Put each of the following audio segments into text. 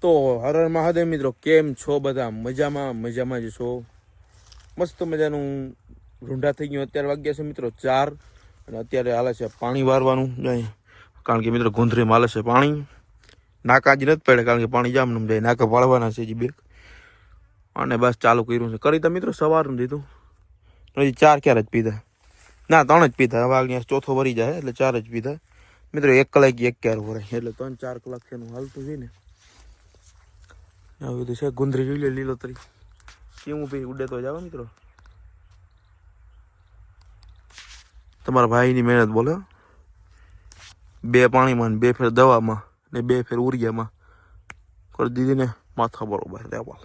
તો હર હર મહાદેવ મિત્રો, કેમ છો બધા? મજામાં મજામાં જ છો? મસ્ત મજાનું રૂંઢા થઈ ગયું. અત્યારે વાગ્યા છે મિત્રો ચાર અને અત્યારે હાલે છે પાણી વારવાનું. કારણ કે મિત્રો ગુંધરીમાં હાલે છે પાણી. નાકા જ નથી પડે કારણ કે પાણી જામ નમ જાય. નાકા વાળવાના છે બે. અને બસ ચાલુ કર્યું છે. કરી તો મિત્રો સવારનું દીધું. હજી ચાર ક્યારે જ પીધા? ના, ત્રણ જ પીધા. હવે આગળ ચોથો ભરી જાય, એટલે ચાર જ પીધા. મિત્રો એક કલાક એક ક્યાર ભરાય એટલે ત્રણ ચાર કલાક એનું હાલતું છે ને. આ બધું છે. ગુંદરી જોઈ લે લીલોતરી કેવું ભાઈ ઉડે તો જાવ મિત્રો. તમારા ભાઈની મહેનત બોલો બે પાણીમાં બે ફેર દવામાં ને બે ફેર ઉરિયામાં. કરી દીધીને માથા બરોબર લેવા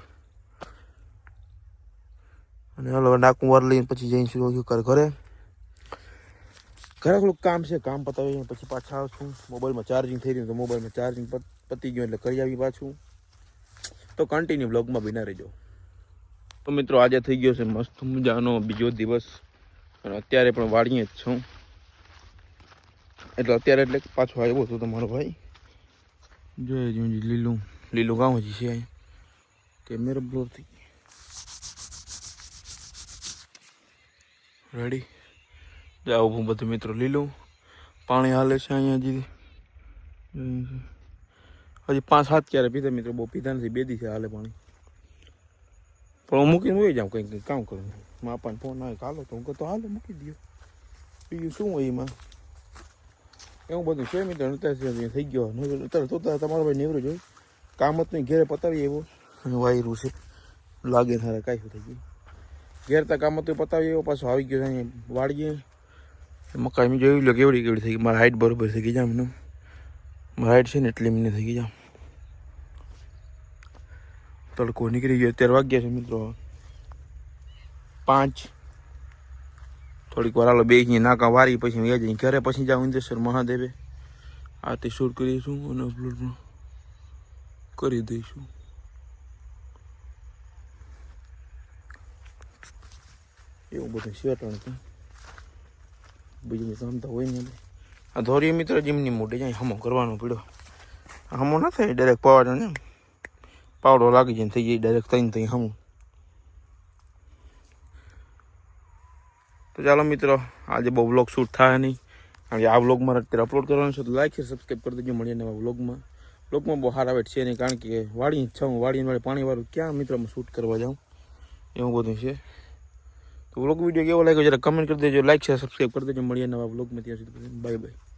અને હાલો નાકું વાર લઈને પછી જઈને શું કર ઘરે? ઘરે થોડુંક કામ છે, કામ પતાવી પછી પાછા છું મોબાઈલમાં ચાર્જિંગ થઈ રહ્યું તો મોબાઈલમાં ચાર્જિંગ પતી ગયું એટલે કરી આવી પાછું. તો કન્ટિન્યુ બ્લોગમાં બિના રહેજો. તો મિત્રો, આજે થઈ ગયો છે મસ્ત મજાનો બીજો દિવસ. અને અત્યારે પણ વાળીએ જ છું. એટલે અત્યારે એટલે પાછો આવ્યો હતો તમારો ભાઈ. જોઈએ જોઈ લીલું લીલું ગામ હજી છે કેમેરા બ્લોર થઈ રેડી જાઓ હું બધું મિત્રો, લીલું. પાણી હાલે છે અહીંયા હજી. હજી પાંચ સાત ક્યારે પીધા મિત્રો, બહુ પીધા નથી, બે દિવસે હાલે પાણી. પણ હું મૂકીને હોય જાઉં કંઈક કંઈક કામ કરું. માપાને ફોન આવે, હાલો, તો હું તો હાલો, મૂકી દો બીજું શું હોય એમાં? એવું બધું છે મિત્રો, અત્યારે થઈ ગયો. અત્યારે તો તમારો ભાઈ નેવરો જોઈ કામ જ નહીં, ઘેરે પતાવી એવો વાયરું છે. લાગે સારા કાંઈ થઈ ગયું. ઘેર તો કામ હતું પતાવી એવો પાછો આવી ગયો વાળીએ મકાઈ મેં જોયું લો કેવડી કેવડી થઈ ગઈ. મારા હાઈટ બરોબર થઈ ગઈ જામ ને છે ને એટલી મને થઈ ગઈ તડકો નીકળી ગયો, અત્યારે વાગ્યા છે મિત્રો. પાંચ. થોડીક વાર હાલો બે અહીંયા નાકા વારી, પછી વ્યાજ જઈ ઘરે પછી જાઉં ઇન્દ્રેશ્વર મહાદેવે. આરતી શૂટ કરીશું અને અપલોડ કરી દઈશું. એવું બધું શેટણ છે બીજું કામ તો હોય નહીં. આ ધોરી મિત્ર જીમની મોટી જાય, હમો કરવાનો પીડો હમો ના થાય ડાયરેક્ટ પાવડો ને પાવડો લાગી જાય થઈ જાય ડાયરેક્ટ થઈને થઈ હમું. તો ચાલો મિત્રો, આજે બહુ વ્લોગ શૂટ થાય નહીં. કારણ કે આ વ્લોગ મારે અત્યારે અપલોડ કરવાનો છે, તો લાઈક છે સબસ્ક્રાઈબ કરી દેજો, મળીએ નવા વ્લોગમાં વ્લોગમાં બહુ સારા વેટ છે નહીં, કારણ કે વાડી છું વાડીને વાળી પાણીવાળું ક્યાં મિત્રમાં શૂટ કરવા જાઉં? એવું બધું છે. વ્લોગ વીડિયો કેવો લાગ્યો? જરા કમેન્ટ કરી દેજો લાઈક છે સબસ્ક્રાઈબ કરી દેજો. મળીએ નવા વ્લોગમાં ત્યાં સુધી બાય બાય